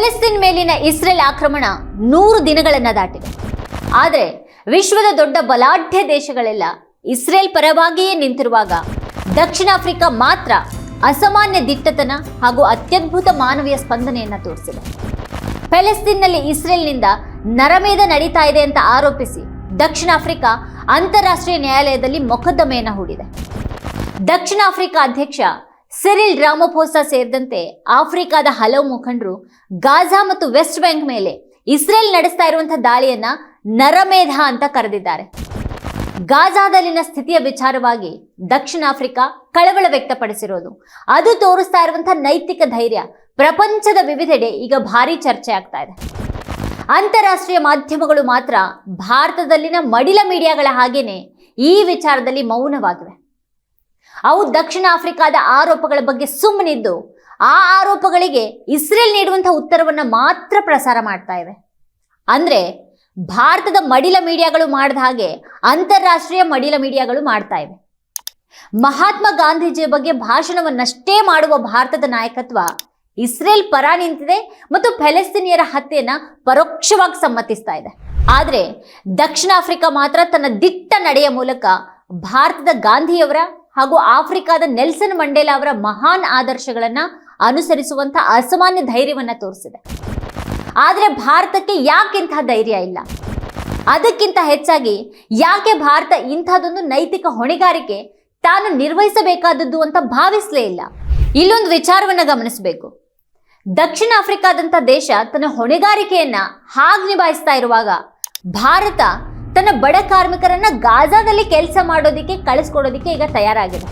ಫೆಲಿಸ್ತೀನ್ ಮೇಲಿನ ಇಸ್ರೇಲ್ ಆಕ್ರಮಣ ನೂರು ದಿನಗಳನ್ನ ದಾಟಿದೆ. ಆದರೆ ವಿಶ್ವದ ದೊಡ್ಡ ಬಲಾಢ್ಯ ದೇಶಗಳೆಲ್ಲ ಇಸ್ರೇಲ್ ಪರವಾಗಿಯೇ ನಿಂತಿರುವಾಗ ದಕ್ಷಿಣ ಆಫ್ರಿಕಾ ಮಾತ್ರ ಅಸಾಮಾನ್ಯ ದಿಟ್ಟತನ ಹಾಗೂ ಅತ್ಯದ್ಭುತ ಮಾನವೀಯ ಸ್ಪಂದನೆಯನ್ನು ತೋರಿಸಿದೆ. ಪ್ಯಾಲೆಸ್ತೀನ್ನಲ್ಲಿ ಇಸ್ರೇಲ್ನಿಂದ ನರಮೇಧ ನಡೀತಾ ಇದೆ ಅಂತ ಆರೋಪಿಸಿ ದಕ್ಷಿಣ ಆಫ್ರಿಕಾ ಅಂತಾರಾಷ್ಟ್ರೀಯ ನ್ಯಾಯಾಲಯದಲ್ಲಿ ಮೊಕದ್ದಮೆಯನ್ನು ಹೂಡಿದೆ. ದಕ್ಷಿಣ ಆಫ್ರಿಕಾ ಅಧ್ಯಕ್ಷ ಸಿರಿಲ್ ರಾಮಫೋಸಾ ಸೇರಿದಂತೆ ಆಫ್ರಿಕಾದ ಹಲವು ಮುಖಂಡರು ಗಾಜಾ ಮತ್ತು ವೆಸ್ಟ್ ಬ್ಯಾಂಕ್ ಮೇಲೆ ಇಸ್ರೇಲ್ ನಡೆಸ್ತಾ ಇರುವಂತಹ ದಾಳಿಯನ್ನ ನರಮೇಧ ಅಂತ ಕರೆದಿದ್ದಾರೆ. ಗಾಜಾದಲ್ಲಿನ ಸ್ಥಿತಿಯ ವಿಚಾರವಾಗಿ ದಕ್ಷಿಣ ಆಫ್ರಿಕಾ ಕಳವಳ ವ್ಯಕ್ತಪಡಿಸಿರೋದು. ಅದು ತೋರಿಸ್ತಾ ಇರುವಂತಹ ನೈತಿಕ ಧೈರ್ಯ ಪ್ರಪಂಚದ ವಿವಿಧೆಡೆ ಈಗ ಭಾರಿ ಚರ್ಚೆ ಆಗ್ತಾ ಇದೆ. ಅಂತಾರಾಷ್ಟ್ರೀಯ ಮಾಧ್ಯಮಗಳು ಮಾತ್ರ ಭಾರತದಲ್ಲಿನ ಮಡಿಲ ಮೀಡಿಯಾಗಳ ಹಾಗೇನೆ ಈ ವಿಚಾರದಲ್ಲಿ ಮೌನವಾಗಿವೆ. ಅವು ದಕ್ಷಿಣ ಆಫ್ರಿಕಾದ ಆರೋಪಗಳ ಬಗ್ಗೆ ಸುಮ್ಮನಿದ್ದು, ಆ ಆರೋಪಗಳಿಗೆ ಇಸ್ರೇಲ್ ನೀಡುವಂತಹ ಉತ್ತರವನ್ನು ಮಾತ್ರ ಪ್ರಸಾರ ಮಾಡ್ತಾ ಇವೆ. ಅಂದ್ರೆ ಭಾರತದ ಮಡಿಲ ಮೀಡಿಯಾಗಳು ಮಾಡಿದ ಹಾಗೆ ಅಂತಾರಾಷ್ಟ್ರೀಯ ಮಡಿಲ ಮೀಡಿಯಾಗಳು ಮಾಡ್ತಾ ಇವೆ. ಮಹಾತ್ಮ ಗಾಂಧೀಜಿಯ ಬಗ್ಗೆ ಭಾಷಣವನ್ನಷ್ಟೇ ಮಾಡುವ ಭಾರತದ ನಾಯಕತ್ವ ಇಸ್ರೇಲ್ ಪರ ನಿಂತಿದೆ ಮತ್ತು ಫೆಲೆಸ್ತೀನಿಯರ ಹತ್ಯೆಯನ್ನ ಪರೋಕ್ಷವಾಗಿ ಸಮ್ಮತಿಸ್ತಾ ಇದೆ. ಆದ್ರೆ ದಕ್ಷಿಣ ಆಫ್ರಿಕಾ ಮಾತ್ರ ತನ್ನ ದಿಟ್ಟ ನಡೆಯ ಮೂಲಕ ಭಾರತದ ಗಾಂಧಿಯವರ ಹಾಗೂ ಆಫ್ರಿಕಾದ ನೆಲ್ಸನ್ ಮಂಡೇಲಾ ಅವರ ಮಹಾನ್ ಆದರ್ಶಗಳನ್ನ ಅನುಸರಿಸುವಂತ ಅಸಾಮಾನ್ಯ ಧೈರ್ಯವನ್ನ ತೋರಿಸಿದೆ. ಆದರೆ ಭಾರತಕ್ಕೆ ಯಾಕೆ ಇಂತಹ ಧೈರ್ಯ ಇಲ್ಲ? ಅದಕ್ಕಿಂತ ಹೆಚ್ಚಾಗಿ ಯಾಕೆ ಭಾರತ ಇಂಥದ್ದೊಂದು ನೈತಿಕ ಹೊಣೆಗಾರಿಕೆ ತಾನು ನಿರ್ವಹಿಸಬೇಕಾದದ್ದು ಅಂತ ಭಾವಿಸಲೇ ಇಲ್ಲ? ಇಲ್ಲೊಂದು ವಿಚಾರವನ್ನು ಗಮನಿಸಬೇಕು. ದಕ್ಷಿಣ ಆಫ್ರಿಕಾದಂಥ ದೇಶ ತನ್ನ ಹೊಣೆಗಾರಿಕೆಯನ್ನ ಹಾಗೆ ನಿಭಾಯಿಸ್ತಾ ಇರುವಾಗ ಭಾರತ ತನ್ನ ಬಡ ಕಾರ್ಮಿಕರನ್ನ ಗಾಜಾದಲ್ಲಿ ಕೆಲಸ ಮಾಡೋದಿಕ್ಕೆ, ಕಳಿಸ್ಕೊಡೋದಿಕ್ಕೆ ಈಗ ತಯಾರಾಗಿದೆ.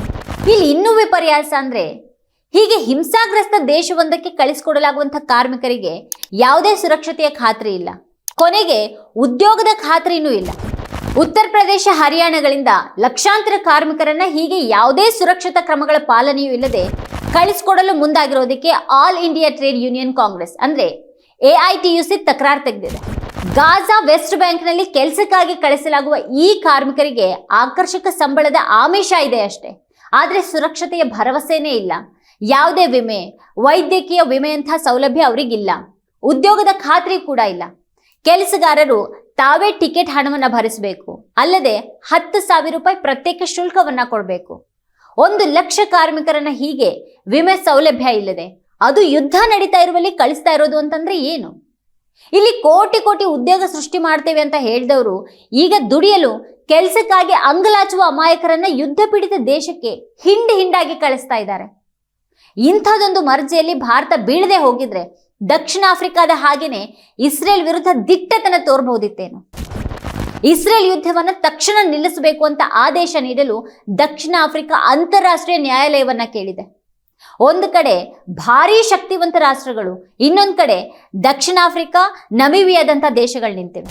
ಇಲ್ಲಿ ಇನ್ನೂ ವಿಪರ್ಯಾಸ ಅಂದ್ರೆ ಹೀಗೆ ಹಿಂಸಾಗ್ರಸ್ತ ದೇಶವೊಂದಕ್ಕೆ ಕಳಿಸ್ಕೊಡಲಾಗುವಂತ ಕಾರ್ಮಿಕರಿಗೆ ಯಾವುದೇ ಸುರಕ್ಷತೆಯ ಖಾತ್ರಿ ಇಲ್ಲ. ಕೊನೆಗೆ ಉದ್ಯೋಗದ ಖಾತ್ರಿನೂ ಇಲ್ಲ. ಉತ್ತರ ಪ್ರದೇಶ, ಹರಿಯಾಣಗಳಿಂದ ಲಕ್ಷಾಂತರ ಕಾರ್ಮಿಕರನ್ನ ಹೀಗೆ ಯಾವುದೇ ಸುರಕ್ಷತಾ ಕ್ರಮಗಳ ಪಾಲನೆಯೂ ಇಲ್ಲದೆ ಕಳಿಸ್ಕೊಡಲು ಮುಂದಾಗಿರೋದಕ್ಕೆ all India trade union congress ಅಂದ್ರೆ ಎಐಟಿಯುಸಿ ತಕರಾರು ತೆಗೆದಿದೆ. ಗಾಜಾ ವೆಸ್ಟ್ ಬ್ಯಾಂಕ್ನಲ್ಲಿ ಕೆಲಸಕ್ಕಾಗಿ ಕಳಿಸಲಾಗುವ ಈ ಕಾರ್ಮಿಕರಿಗೆ ಆಕರ್ಷಕ ಸಂಬಳದ ಆಮಿಷ ಇದೆ ಅಷ್ಟೇ. ಆದ್ರೆ ಸುರಕ್ಷತೆಯ ಭರವಸೆನೇ ಇಲ್ಲ. ಯಾವುದೇ ವಿಮೆ, ವೈದ್ಯಕೀಯ ವಿಮೆಯಂತಹ ಸೌಲಭ್ಯ ಅವರಿಗಿಲ್ಲ. ಉದ್ಯೋಗದ ಖಾತ್ರಿ ಕೂಡ ಇಲ್ಲ. ಕೆಲಸಗಾರರು ತಾವೇ ಟಿಕೆಟ್ ಹಣವನ್ನ ಭರಿಸಬೇಕು. ಅಲ್ಲದೆ ಹತ್ತು ಸಾವಿರ ರೂಪಾಯಿ ಪ್ರತ್ಯೇಕ ಶುಲ್ಕವನ್ನ ಕೊಡಬೇಕು. ಒಂದು ಲಕ್ಷ ಕಾರ್ಮಿಕರನ್ನ ಹೀಗೆ ವಿಮೆ ಸೌಲಭ್ಯ ಇಲ್ಲದೆ ಅದು ಯುದ್ಧ ನಡೀತಾ ಇರುವಲ್ಲಿ ಕಳಿಸ್ತಾ ಇರೋದು ಅಂತಂದ್ರೆ ಏನು? ಇಲ್ಲಿ ಕೋಟಿ ಕೋಟಿ ಉದ್ಯೋಗ ಸೃಷ್ಟಿ ಮಾಡ್ತೇವೆ ಅಂತ ಹೇಳಿದವರು ಈಗ ದುಡಿಯಲು ಕೆಲಸಕ್ಕಾಗಿ ಅಂಗಲಾಚುವ ಅಮಾಯಕರನ್ನ ಯುದ್ಧ ಪೀಡಿತ ದೇಶಕ್ಕೆ ಹಿಂಡಿ ಹಿಂಡಾಗಿ ಕಳಿಸ್ತಾ ಇದ್ದಾರೆ. ಇಂಥದೊಂದು ಮರ್ಜಿಯಲ್ಲಿ ಭಾರತ ಬೀಳದೆ ಹೋಗಿದ್ರೆ ದಕ್ಷಿಣ ಆಫ್ರಿಕಾದ ಹಾಗೇನೆ ಇಸ್ರೇಲ್ ವಿರುದ್ಧ ದಿಟ್ಟತನ ತೋರಬಹುದಿತ್ತೇನು ಇಸ್ರೇಲ್ ಯುದ್ಧವನ್ನ ತಕ್ಷಣ ನಿಲ್ಲಿಸಬೇಕು ಅಂತ ಆದೇಶ ನೀಡಲು ದಕ್ಷಿಣ ಆಫ್ರಿಕಾ ಅಂತಾರಾಷ್ಟ್ರೀಯ ನ್ಯಾಯಾಲಯವನ್ನ ಕೇಳಿದೆ. ಒಂದು ಕಡೆ ಭಾರೀ ಶಕ್ತಿವಂತ ರಾಷ್ಟ್ರಗಳು, ಇನ್ನೊಂದು ಕಡೆ ದಕ್ಷಿಣ ಆಫ್ರಿಕಾ ನಮಿವಿಯಾದಂಥ ದೇಶಗಳು ನಿಂತಿವೆ.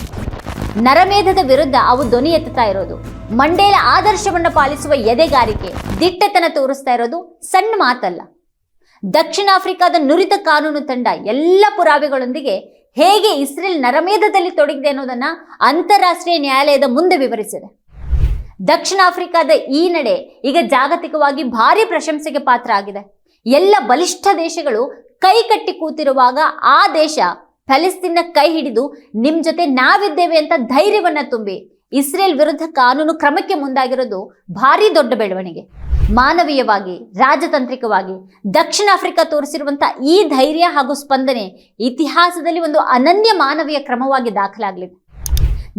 ನರಮೇಧದ ವಿರುದ್ಧ ಅವು ಧ್ವನಿ ಎತ್ತುತ್ತಾ ಇರೋದು. ಮಂಡೇಲ ಆದರ್ಶವನ್ನು ಪಾಲಿಸುವ ಎದೆಗಾರಿಕೆ ದಿಟ್ಟತನ ತೋರಿಸ್ತಾ ಇರೋದು ಸಣ್ಣ ಮಾತಲ್ಲ. ದಕ್ಷಿಣ ಆಫ್ರಿಕಾದ ನುರಿತ ಕಾನೂನು ತಂಡ ಎಲ್ಲ ಪುರಾವೆಗಳೊಂದಿಗೆ ಹೇಗೆ ಇಸ್ರೇಲ್ ನರಮೇಧದಲ್ಲಿ ತೊಡಗಿದೆ ಅನ್ನೋದನ್ನ ಅಂತಾರಾಷ್ಟ್ರೀಯ ನ್ಯಾಯಾಲಯದ ಮುಂದೆ ವಿವರಿಸಿದೆ. ದಕ್ಷಿಣ ಆಫ್ರಿಕಾದ ಈ ನಡೆ ಈಗ ಜಾಗತಿಕವಾಗಿ ಭಾರಿ ಪ್ರಶಂಸೆಗೆ ಪಾತ್ರ ಆಗಿದೆ. ಎಲ್ಲ ಬಲಿಷ್ಠ ದೇಶಗಳು ಕೈ ಕಟ್ಟಿ ಕೂತಿರುವಾಗ ಆ ದೇಶ ಫಲಿಸ್ತೀನ್ನ ಕೈ ಹಿಡಿದು ನಿಮ್ ಜೊತೆ ನಾವಿದ್ದೇವೆ ಅಂತ ಧೈರ್ಯವನ್ನ ತುಂಬಿ ಇಸ್ರೇಲ್ ವಿರುದ್ಧ ಕಾನೂನು ಕ್ರಮಕ್ಕೆ ಮುಂದಾಗಿರೋದು ಭಾರಿ ದೊಡ್ಡ ಬೆಳವಣಿಗೆ. ಮಾನವೀಯವಾಗಿ, ರಾಜತಾಂತ್ರಿಕವಾಗಿ, ದಕ್ಷಿಣ ಆಫ್ರಿಕಾ ತೋರಿಸಿರುವಂತ ಈ ಧೈರ್ಯ ಹಾಗೂ ಸ್ಪಂದನೆ ಇತಿಹಾಸದಲ್ಲಿ ಒಂದು ಅನನ್ಯ ಮಾನವೀಯ ಕ್ರಮವಾಗಿ ದಾಖಲಾಗಲಿದೆ.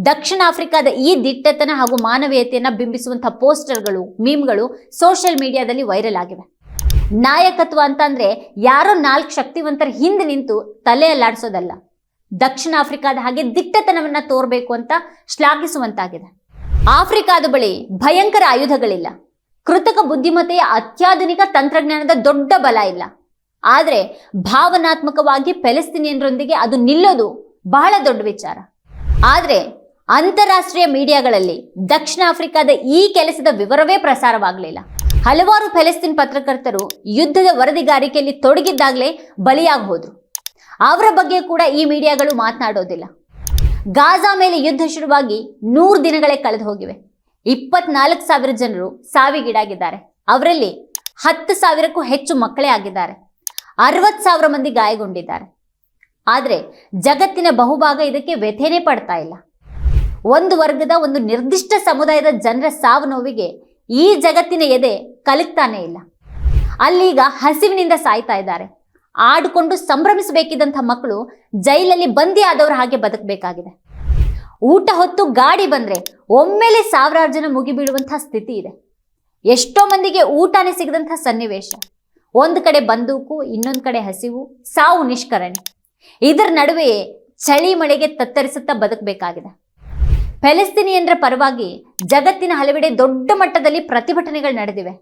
ದಕ್ಷಿಣ ಆಫ್ರಿಕಾದ ಈ ದಿಟ್ಟತನ ಹಾಗೂ ಮಾನವೀಯತೆಯನ್ನು ಬಿಂಬಿಸುವಂತಹ ಪೋಸ್ಟರ್ಗಳು, ಮೀಮ್ಗಳು ಸೋಷಿಯಲ್ ಮೀಡಿಯಾದಲ್ಲಿ ವೈರಲ್ ಆಗಿವೆ. ನಾಯಕತ್ವ ಅಂತಂದ್ರೆ ಯಾರೋ ನಾಲ್ಕು ಶಕ್ತಿವಂತರ ಹಿಂದೆ ನಿಂತು ತಲೆ ಅಲ್ಲಾಡಿಸೋದಲ್ಲ. ದಕ್ಷಿಣ ಆಫ್ರಿಕಾದ ಹಾಗೆ ದಿಟ್ಟತನವನ್ನ ತೋರಬೇಕು ಅಂತ ಶ್ಲಾಘಿಸುವಂತಾಗಿದೆ. ಆಫ್ರಿಕಾದ ಬಳಿ ಭಯಂಕರ ಆಯುಧಗಳಿಲ್ಲ. ಕೃತಕ ಬುದ್ಧಿಮತ್ತೆಯ ಅತ್ಯಾಧುನಿಕ ತಂತ್ರಜ್ಞಾನದ ದೊಡ್ಡ ಬಲ ಇಲ್ಲ. ಆದರೆ ಭಾವನಾತ್ಮಕವಾಗಿ ಫೆಲೆಸ್ತೀನಿಯನ್ರೊಂದಿಗೆ ಅದು ನಿಲ್ಲೋದು ಬಹಳ ದೊಡ್ಡ ವಿಚಾರ. ಆದರೆ ಅಂತಾರಾಷ್ಟ್ರೀಯ ಮೀಡಿಯಾಗಳಲ್ಲಿ ದಕ್ಷಿಣ ಆಫ್ರಿಕಾದ ಈ ಕೆಲಸದ ವಿವರವೇ ಪ್ರಸಾರವಾಗಲಿಲ್ಲ. ಹಲವಾರು ಫೆಲೆಸ್ತೀನ್ ಪತ್ರಕರ್ತರು ಯುದ್ಧದ ವರದಿಗಾರಿಕೆಯಲ್ಲಿ ತೊಡಗಿದ್ದಾಗಲೇ ಬಲಿಯಾಗಿ ಹೋದ್ರು ಅವರ ಬಗ್ಗೆ ಕೂಡ ಈ ಮೀಡಿಯಾಗಳು ಮಾತನಾಡೋದಿಲ್ಲ. ಗಾಜಾ ಮೇಲೆ ಯುದ್ಧ ಶುರುವಾಗಿ ನೂರು ದಿನಗಳೇ ಕಳೆದು ಹೋಗಿವೆ. ಇಪ್ಪತ್ನಾಲ್ಕು ಸಾವಿರ ಜನರು ಸಾವಿಗೀಡಾಗಿದ್ದಾರೆ. ಅವರಲ್ಲಿ ಹತ್ತು ಸಾವಿರಕ್ಕೂ ಹೆಚ್ಚು ಮಕ್ಕಳೇ ಆಗಿದ್ದಾರೆ. ಅರವತ್ತು ಸಾವಿರ ಮಂದಿ ಗಾಯಗೊಂಡಿದ್ದಾರೆ. ಆದರೆ ಜಗತ್ತಿನ ಬಹುಭಾಗ ಇದಕ್ಕೆ ವ್ಯಥೆನೇ ಪಡ್ತಾ ಇಲ್ಲ. ಒಂದು ವರ್ಗದ ಒಂದು ನಿರ್ದಿಷ್ಟ ಸಮುದಾಯದ ಜನರ ಸಾವು ನೋವಿಗೆ ಈ ಜಗತ್ತಿನ ಎದೆ ಕಲಿತಾನೇ ಇಲ್ಲ. ಅಲ್ಲೀಗ ಹಸಿವಿನಿಂದ ಸಾಯ್ತಾ ಇದ್ದಾರೆ. ಆಡಿಕೊಂಡು ಸಂಭ್ರಮಿಸಬೇಕಿದ್ದಂಥ ಮಕ್ಕಳು ಜೈಲಲ್ಲಿ ಬಂದಿ ಆದವ್ರ ಹಾಗೆ ಬದುಕಬೇಕಾಗಿದೆ. ಊಟ ಹೊತ್ತು ಗಾಡಿ ಬಂದರೆ ಒಮ್ಮೆಲೆ ಸಾವಿರಾರು ಜನ ಮುಗಿಬೀಳುವಂಥ ಸ್ಥಿತಿ ಇದೆ. ಎಷ್ಟೋ ಮಂದಿಗೆ ಊಟನೇ ಸಿಗದಂಥ ಸನ್ನಿವೇಶ. ಒಂದು ಕಡೆ ಬಂದೂಕು, ಇನ್ನೊಂದು ಕಡೆ ಹಸಿವು, ಸಾವು ನಿಷ್ಕರಣೆ. ಇದರ ನಡುವೆಯೇ ಚಳಿ ಮಳೆಗೆ ತತ್ತರಿಸುತ್ತಾ ಬದುಕಬೇಕಾಗಿದೆ. ಫೆಲಿಸ್ತೀನಿಯನ್ರ ಪರವಾಗಿ ಜಗತ್ತಿನ ಹಲವೆಡೆ ದೊಡ್ಡ ಮಟ್ಟದಲ್ಲಿ ಪ್ರತಿಭಟನೆಗಳು ನಡೆದಿವೆ.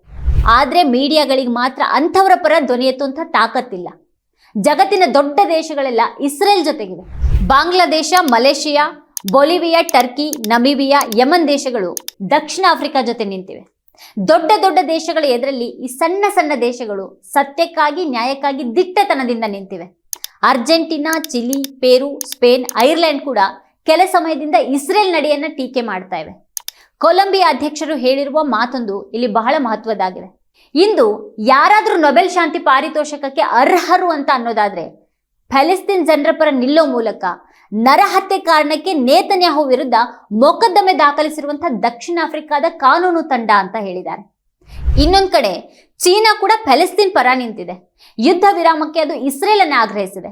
ಆದರೆ ಮೀಡಿಯಾಗಳಿಗೆ ಮಾತ್ರ ಅಂಥವರ ಪರ ಧ್ವನಿ ಎತ್ತುವಂಥ ತಾಕತ್ತಿಲ್ಲ. ಜಗತ್ತಿನ ದೊಡ್ಡ ದೇಶಗಳೆಲ್ಲ Israel ಜೊತೆಗಿವೆ. Bangladesh, Malaysia, Bolivia, Turkey, Namibia, Yemen ದೇಶಗಳು ದಕ್ಷಿಣ ಆಫ್ರಿಕಾ ಜೊತೆ ನಿಂತಿವೆ. ದೊಡ್ಡ ದೊಡ್ಡ ದೇಶಗಳ ಎದುರಲ್ಲಿ ಈ ಸಣ್ಣ ಸಣ್ಣ ದೇಶಗಳು ಸತ್ಯಕ್ಕಾಗಿ, ನ್ಯಾಯಕ್ಕಾಗಿ ದಿಟ್ಟತನದಿಂದ ನಿಂತಿವೆ. Argentina, Chile, Peru, Spain, Ireland ಕೂಡ ಕೆಲ ಸಮಯದಿಂದ ಇಸ್ರೇಲ್ ನಡೆಯನ್ನ ಟೀಕೆ ಮಾಡ್ತಾ ಇವೆ. ಕೊಲಂಬಿಯಾ ಅಧ್ಯಕ್ಷರು ಹೇಳಿರುವ ಮಾತೊಂದು ಇಲ್ಲಿ ಬಹಳ ಮಹತ್ವದಾಗಿದೆ ಇಂದು ಯಾರಾದರೂ ನೊಬೆಲ್ ಶಾಂತಿ ಪಾರಿತೋಷಕಕ್ಕೆ ಅರ್ಹರು ಅಂತ ಅನ್ನೋದಾದ್ರೆ ಫೆಲಿಸ್ತೀನ್ ಜನರ ಪರ ನಿಲ್ಲೋ ಮೂಲಕ ನರಹತ್ಯೆ ಕಾರಣಕ್ಕೆ ನೇತನ್ಯಾಹು ವಿರುದ್ಧ ಮೊಕದ್ದಮೆ ದಾಖಲಿಸಿರುವಂತಹ ದಕ್ಷಿಣ ಆಫ್ರಿಕಾದ ಕಾನೂನು ತಂಡ ಅಂತ ಹೇಳಿದ್ದಾರೆ. ಇನ್ನೊಂದು ಕಡೆ ಚೀನಾ ಕೂಡ ಫೆಲಿಸ್ತೀನ್ ಪರ ನಿಂತಿದೆ. ಯುದ್ಧ ವಿರಾಮಕ್ಕೆ ಅದು ಇಸ್ರೇಲ್ ಅನ್ನ ಆಗ್ರಹಿಸಿದೆ.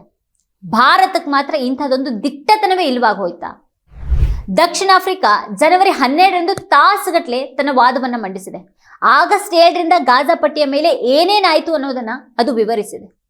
ಭಾರತಕ್ಕೆ ಮಾತ್ರ ಇಂಥದ್ದೊಂದು ದಿಟ್ಟತನವೇ ಇಲ್ವಾಗ ಹೋಯ್ತಾ. ದಕ್ಷಿಣ ಆಫ್ರಿಕಾ ಜನವರಿ ಹನ್ನೆರಡರಂದು ತಾಸುಗಟ್ಟಲೆ ತನ್ನ ವಾದವನ್ನು ಮಂಡಿಸಿದೆ. ಆಗಸ್ಟ್ ಏಳರಿಂದ ಗಾಜಾ ಪಟ್ಟಿಯ ಮೇಲೆ ಏನೇನಾಯಿತು ಅನ್ನೋದನ್ನ ಅದು ವಿವರಿಸಿದೆ.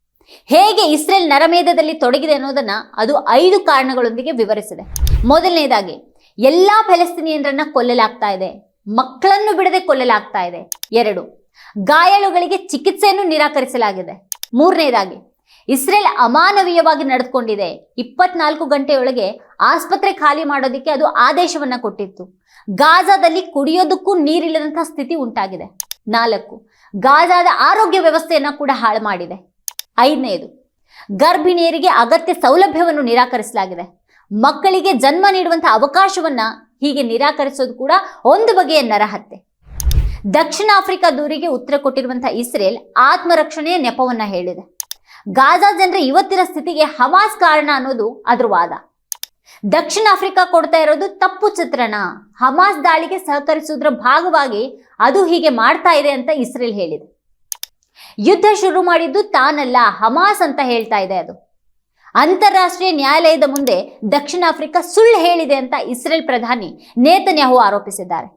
ಹೇಗೆ ಇಸ್ರೇಲ್ ನರಮೇಧದಲ್ಲಿ ತೊಡಗಿದೆ ಅನ್ನೋದನ್ನ ಅದು ಐದು ಕಾರಣಗಳೊಂದಿಗೆ ವಿವರಿಸಿದೆ. ಮೊದಲನೇದಾಗಿ, ಎಲ್ಲಾ ಫೆಲಸ್ತೀನಿಯನ್ರನ್ನ ಕೊಲ್ಲಲಾಗ್ತಾ ಇದೆ. ಮಕ್ಕಳನ್ನು ಬಿಡದೆ ಕೊಲ್ಲಲಾಗ್ತಾ ಇದೆ. ಎರಡು, ಗಾಯಾಳುಗಳಿಗೆ ಚಿಕಿತ್ಸೆಯನ್ನು ನಿರಾಕರಿಸಲಾಗಿದೆ. ಮೂರನೇದಾಗಿ ಇಸ್ರೇಲ್ ಅಮಾನವೀಯವಾಗಿ ನಡೆದುಕೊಂಡಿದೆ. ಇಪ್ಪತ್ನಾಲ್ಕು ಗಂಟೆಯೊಳಗೆ ಆಸ್ಪತ್ರೆ ಖಾಲಿ ಮಾಡೋದಕ್ಕೆ ಅದು ಆದೇಶವನ್ನ ಕೊಟ್ಟಿತ್ತು. ಗಾಜಾದಲ್ಲಿ ಕುಡಿಯೋದಕ್ಕೂ ನೀರಿಲ್ಲದಂತಹ ಸ್ಥಿತಿ ಉಂಟಾಗಿದೆ. ನಾಲ್ಕು, ಗಾಜಾದ ಆರೋಗ್ಯ ವ್ಯವಸ್ಥೆಯನ್ನ ಕೂಡ ಹಾಳು ಮಾಡಿದೆ. ಐದನೆಯದು ಗರ್ಭಿಣಿಯರಿಗೆ ಅಗತ್ಯ ಸೌಲಭ್ಯವನ್ನು ನಿರಾಕರಿಸಲಾಗಿದೆ. ಮಕ್ಕಳಿಗೆ ಜನ್ಮ ನೀಡುವಂತಹ ಅವಕಾಶವನ್ನ ಹೀಗೆ ನಿರಾಕರಿಸೋದು ಕೂಡ ಒಂದು ಬಗೆಯ ನರಹತ್ಯೆ. ದಕ್ಷಿಣ ಆಫ್ರಿಕಾ ದೂರಿಗೆ ಉತ್ತರ ಕೊಟ್ಟಿರುವಂತಹ ಇಸ್ರೇಲ್ ಆತ್ಮರಕ್ಷಣೆಯ ನೆಪವನ್ನ ಹೇಳಿದೆ. ಗಾಜಾ ಜನರ ಇವತ್ತಿನ ಸ್ಥಿತಿಗೆ ಹಮಾಸ್ ಕಾರಣ ಅನ್ನೋದು ಅದ್ರ ವಾದ. ದಕ್ಷಿಣ ಆಫ್ರಿಕಾ ಕೊಡ್ತಾ ಇರೋದು ತಪ್ಪು ಚಿತ್ರಣ. ಹಮಾಸ್ ದಾಳಿಗೆ ಸಹಕರಿಸುವುದರ ಭಾಗವಾಗಿ ಅದು ಹೀಗೆ ಮಾಡ್ತಾ ಇದೆ ಅಂತ ಇಸ್ರೇಲ್ ಹೇಳಿದೆ. ಯುದ್ಧ ಶುರು ಮಾಡಿದ್ದು ತಾನಲ್ಲ, ಹಮಾಸ್ ಅಂತ ಹೇಳ್ತಾ ಇದೆ ಅದು. ಅಂತಾರಾಷ್ಟ್ರೀಯ ನ್ಯಾಯಾಲಯದ ಮುಂದೆ ದಕ್ಷಿಣ ಆಫ್ರಿಕಾ ಸುಳ್ಳು ಹೇಳಿದೆ ಅಂತ ಇಸ್ರೇಲ್ ಪ್ರಧಾನಿ ನೇತನ್ಯಾಹು ಆರೋಪಿಸಿದ್ದಾರೆ.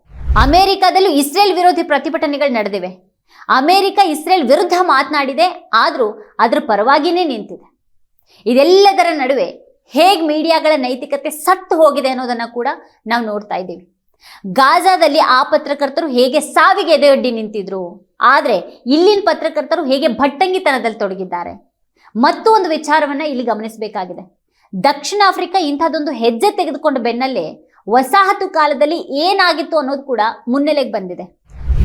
ಅಮೆರಿಕಾದಲ್ಲೂ ಇಸ್ರೇಲ್ ವಿರೋಧಿ ಪ್ರತಿಭಟನೆಗಳು ನಡೆದಿವೆ. ಅಮೆರಿಕ ಇಸ್ರೇಲ್ ವಿರುದ್ಧ ಮಾತನಾಡಿದೆ, ಆದರೂ ಅದರ ಪರವಾಗಿಯೇ ನಿಂತಿದೆ. ಇದೆಲ್ಲದರ ನಡುವೆ ಹೇಗೆ ಮೀಡಿಯಾಗಳ ನೈತಿಕತೆ ಸತ್ತು ಹೋಗಿದೆ ಅನ್ನೋದನ್ನು ಕೂಡ ನಾವು ನೋಡ್ತಾ ಇದ್ದೀವಿ. ಗಾಜಾದಲ್ಲಿ ಆ ಪತ್ರಕರ್ತರು ಹೇಗೆ ಸಾವಿಗೆ ಎದೆಯೊಡ್ಡಿ ನಿಂತಿದ್ರು, ಆದರೆ ಇಲ್ಲಿನ ಪತ್ರಕರ್ತರು ಹೇಗೆ ಭಟ್ಟಂಗಿತನದಲ್ಲಿ ತೊಡಗಿದ್ದಾರೆ, ಮತ್ತು ಒಂದು ವಿಚಾರವನ್ನು ಇಲ್ಲಿ ಗಮನಿಸಬೇಕಾಗಿದೆ. ದಕ್ಷಿಣ ಆಫ್ರಿಕಾ ಇಂಥದ್ದೊಂದು ಹೆಜ್ಜೆ ತೆಗೆದುಕೊಂಡ ಬೆನ್ನಲ್ಲೇ ವಸಾಹತು ಕಾಲದಲ್ಲಿ ಏನಾಗಿತ್ತು ಅನ್ನೋದು ಕೂಡ ಮುನ್ನೆಲೆಗೆ ಬಂದಿದೆ.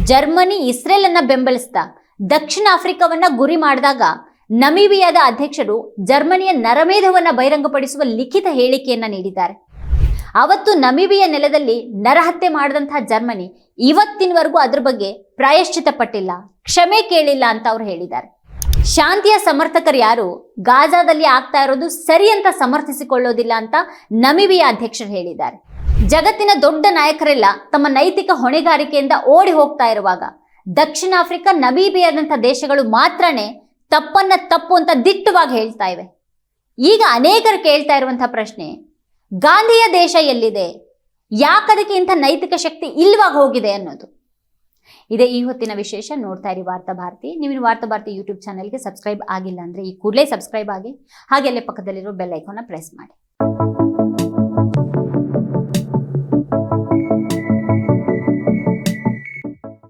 ಜರ್ಮನಿ ಇಸ್ರೇಲ್ ಅನ್ನ ಬೆಂಬಲಿಸ್ತಾ ದಕ್ಷಿಣ ಆಫ್ರಿಕಾವನ್ನ ಗುರಿ ಮಾಡಿದಾಗ ನಮೀಬಿಯಾದ ಅಧ್ಯಕ್ಷರು ಜರ್ಮನಿಯ ನರಮೇಧವನ್ನ ಬಹಿರಂಗಪಡಿಸುವ ಲಿಖಿತ ಹೇಳಿಕೆಯನ್ನ ನೀಡಿದ್ದಾರೆ. ಅವತ್ತು ನಮೀಬಿಯ ನೆಲದಲ್ಲಿ ನರಹತ್ಯೆ ಮಾಡಿದಂತಹ ಜರ್ಮನಿ ಇವತ್ತಿನವರೆಗೂ ಅದ್ರ ಬಗ್ಗೆ ಪ್ರಾಯಶ್ಚಿತ ಪಟ್ಟಿಲ್ಲ ಕ್ಷಮೆ ಕೇಳಿಲ್ಲ ಅಂತ ಅವ್ರು ಹೇಳಿದ್ದಾರೆ. ಶಾಂತಿಯ ಸಮರ್ಥಕರು ಯಾರು? ಗಾಜಾದಲ್ಲಿ ಆಗ್ತಾ ಇರೋದು ಸರಿ ಅಂತ ಸಮರ್ಥಿಸಿಕೊಳ್ಳೋದಿಲ್ಲ ಅಂತ ನಮಿಬಿಯ ಅಧ್ಯಕ್ಷರು ಹೇಳಿದ್ದಾರೆ. ಜಗತ್ತಿನ ದೊಡ್ಡ ನಾಯಕರೆಲ್ಲ ತಮ್ಮ ನೈತಿಕ ಹೊಣೆಗಾರಿಕೆಯಿಂದ ಓಡಿ ಹೋಗ್ತಾ ಇರುವಾಗ, ದಕ್ಷಿಣ ಆಫ್ರಿಕಾ ನಬೀಬಿಯಾದಂಥ ದೇಶಗಳು ಮಾತ್ರನೇ ತಪ್ಪನ್ನ ತಪ್ಪು ಅಂತ ದಿಟ್ಟವಾಗಿ ಹೇಳ್ತಾ ಇವೆ. ಈಗ ಅನೇಕರು ಕೇಳ್ತಾ ಇರುವಂತಹ ಪ್ರಶ್ನೆ, ಗಾಂಧಿಯ ದೇಶ ಎಲ್ಲಿದೆ? ಯಾಕದಕ್ಕೆ ಇಂಥ ನೈತಿಕ ಶಕ್ತಿ ಇಲ್ವಾಗ ಹೋಗಿದೆ ಅನ್ನೋದು. ಇದೇ ಈ ಹೊತ್ತಿನ ವಿಶೇಷ, ನೋಡ್ತಾ ಇರಿ ವಾರ್ತಾ ಭಾರತಿ. ನೀವು ವಾರ್ತಾ ಭಾರತಿ ಯೂಟ್ಯೂಬ್ ಚಾನಲ್ಗೆ ಸಬ್ಸ್ಕ್ರೈಬ್ ಆಗಿಲ್ಲ ಅಂದರೆ ಈ ಕೂಡಲೇ ಸಬ್ಸ್ಕ್ರೈಬ್ ಆಗಿ ಹಾಗೆ ಅಲ್ಲೇ ಪಕ್ಕದಲ್ಲಿರೋ ಬೆಲ್ ಪ್ರೆಸ್ ಮಾಡಿ.